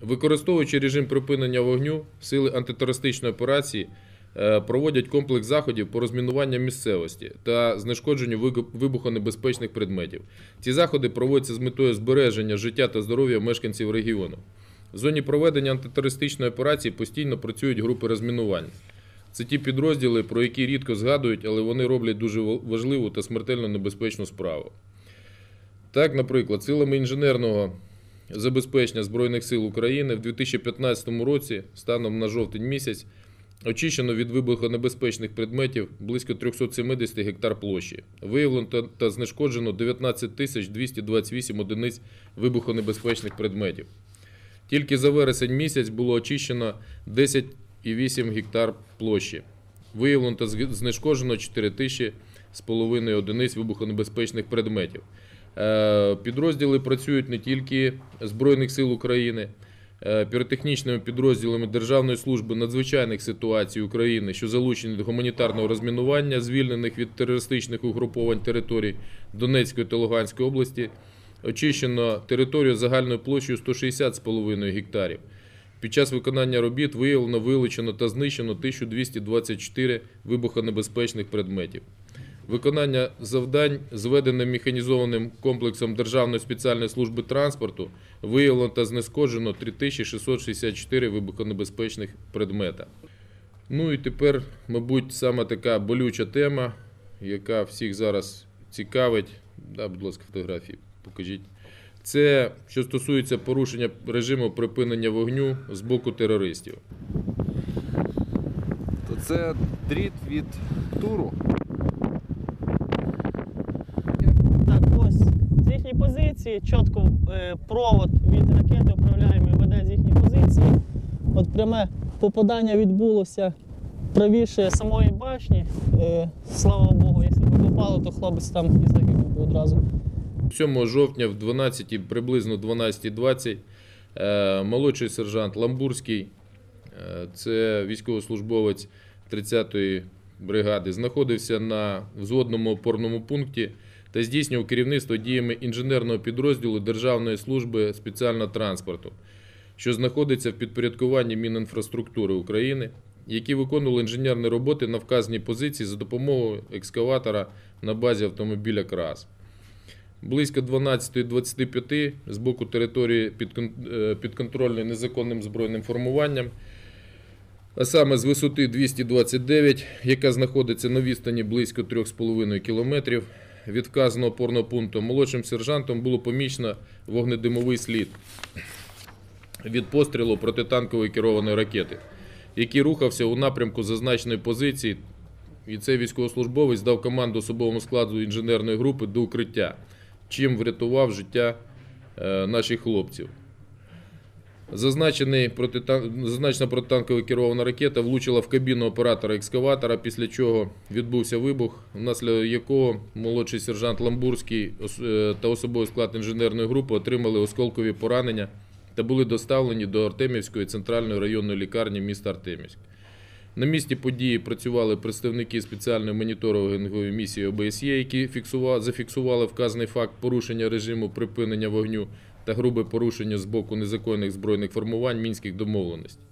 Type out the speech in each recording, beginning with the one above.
Використовуючи режим припинення вогню, сили антитерористичної операції е, проводять комплекс заходів по розмінуванню місцевості та знешкодженню вибухонебезпечних предметів. Ці заходи проводяться з метою збереження життя та здоров'я мешканців регіону. В зоні проведення антитерористичної операції постійно працюють групи розмінування. Це ті підрозділи, про які рідко згадують, але вони роблять дуже важливу та смертельно небезпечну справу. Так, наприклад, силами інженерного забезпечення Збройних сил України в 2015 році, станом на жовтень місяць, очищено від вибухонебезпечних предметів близько 370 гектар площі. Виявлено та- знешкоджено 19 тисяч 228 одиниць вибухонебезпечних предметів. Тільки за вересень місяць було очищено 10,8 гектар площі. Виявлено та знешкоджено 4 тисячі з половиною одиниць вибухонебезпечних предметів. Е, Підрозділи працюють не тільки Збройних сил України, е, піротехнічними підрозділами Державної служби надзвичайних ситуацій України, що залучені до гуманітарного розмінування звільнених від терористичних угруповань територій Донецької та Луганської області. Очищено територію загальною площею 160,5 гектарів. Під час виконання робіт виявлено, вилучено та знищено 1224 вибухонебезпечних предметів. Виконання завдань зведеним механізованим комплексом Державної спеціальної служби транспорту виявлено та знешкоджено 3664 вибухонебезпечних предмета. Ну і тепер, мабуть, саме така болюча тема, яка всіх зараз цікавить. Да, будь ласка, фотографії покажіть. Це що стосується порушення режиму припинення вогню з боку терористів. То це дріт від туру. Так, ось з їхньої позиції чітко е, провод від ракети управляємо веде з їхньої позиції. От пряме попадання відбулося правіше самої башні. Е, слава Богу, якщо б попало, то хлопець там і загинув би одразу. 7 жовтня в 12, приблизно 12.20 е, молодший сержант Ламбурський, це військовослужбовець 30-ї бригади, знаходився на взводному опорному пункті та здійснював керівництво діями інженерного підрозділу Державної служби спеціального транспорту, що знаходиться в підпорядкуванні Мінінфраструктури України, які виконували інженерні роботи на вказаній позиції за допомогою екскаватора на базі автомобіля КРАС. Близько 12.25 з боку території е, підконтрольної незаконним збройним формуванням, а саме з висоти 229, яка знаходиться на відстані близько 3,5 км від вказаного опорного пункту, молодшим сержантом було помічено вогнедимовий слід від пострілу протитанкової керованої ракети, який рухався у напрямку зазначеної позиції, і цей військовослужбовець дав команду особовому складу інженерної групи до укриття чим врятував життя е, наших хлопців. Зазначений протитан... Зазначена протитанкова керована ракета влучила в кабіну оператора екскаватора, після чого відбувся вибух, внаслідок якого молодший сержант Ламбурський е, та особовий склад інженерної групи отримали осколкові поранення та були доставлені до Артемівської центральної районної лікарні міста Артемівськ. На місці події працювали представники спеціальної моніторингової місії ОБСЄ, які фіксува- зафіксували вказаний факт порушення режиму припинення вогню та грубе порушення з боку незаконних збройних формувань мінських домовленостей.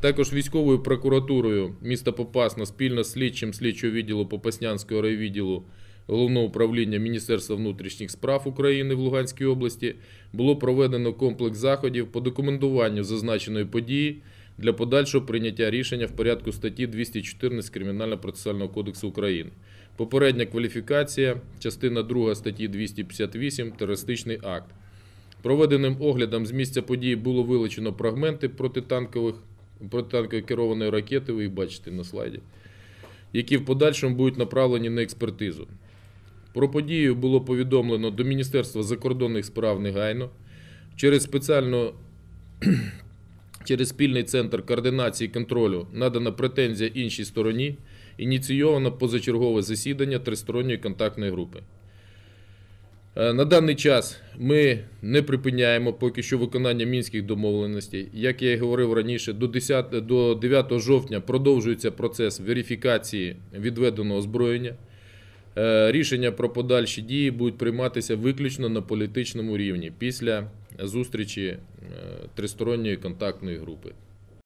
Також військовою прокуратурою міста Попасна спільно з слідчим слідчого відділу Попаснянського райвідділу Головного управління Міністерства внутрішніх справ України в Луганській області було проведено комплекс заходів по документуванню зазначеної події для подальшого прийняття рішення в порядку статті 214 Кримінально-процесуального кодексу України. Попередня кваліфікація, частина 2 статті 258 терористичний акт. Проведеним оглядом з місця події було вилучено фрагменти протитанкових протитанкової керованої ракети, ви їх бачите на слайді, які в подальшому будуть направлені на експертизу. Про подію було повідомлено до Міністерства закордонних справ негайно через спеціальну через спільний центр координації контролю надана претензія іншій стороні, ініційовано позачергове засідання тристоронньої контактної групи. Е, На даний час ми не припиняємо поки що виконання мінських домовленостей. Як я і говорив раніше, до 10, до 9 жовтня продовжується процес верифікації відведеного озброєння. Е, Рішення про подальші дії будуть прийматися виключно на політичному рівні після зустрічі е, тристоронньої контактної групи.